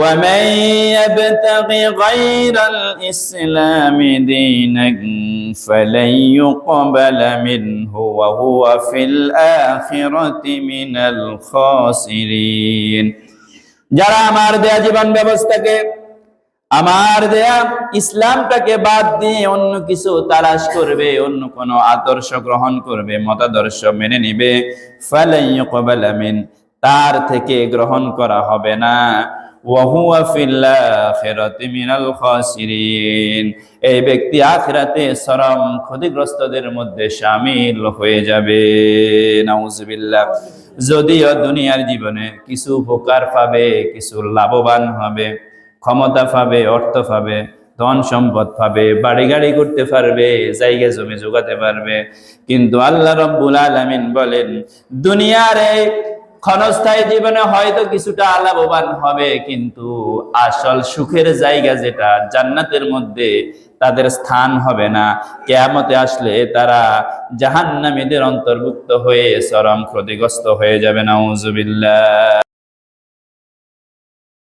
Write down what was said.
ومن يبتغ غير الإسلام دينا فلن يقبل منه وهو في الآخرة من الخاسرين যারা আমার দেয়া জীবন ব্যবস্থাকে আমার দেয়া ইসলামটাকে বাদ দিয়ে অন্য কিছু তালাশ করবে অন্য কোনো আদর্শ গ্রহণ করবে মতাদর্শ মেনে নিবে ফালাই ইউকবাল মিন তার থেকে গ্রহণ করা হবে না ওয়াহুয়া ফিল আখিরাতি মিনাল খাসিরিন। এই ব্যক্তি আখিরাতে চরম ক্ষতিগ্রস্তদের মধ্যে শামিল হয়ে যাবে। নাউজুবিল্লাহ। যদিও দুনিয়ার জীবনে কিছু উপকার পাবে, কিছু লাভবান হবে, ক্ষমতা পাবে, অর্থ পাবে, ধন সম্পদ পাবে, বাড়ি গাড়ি করতে পারবে, জায়গা জমি যোগাতে পারবে। কিন্তু আল্লাহ রব্বুল আলামিন বলেন, দুনিয়ার ক্ষণস্থায়ী জীবনে হয়তো কিছুটা লাভবান হবে, কিন্তু আসল সুখের জায়গা যেটা, জান্নাতের মধ্যে তাদের স্থান হবে না। কেয়ামতে আসলে তারা জাহান্নামীদের অন্তর্ভুক্ত হয়ে চরম ক্ষতিগ্রস্ত হয়ে যাবে, নাউজুবিল্লাহ।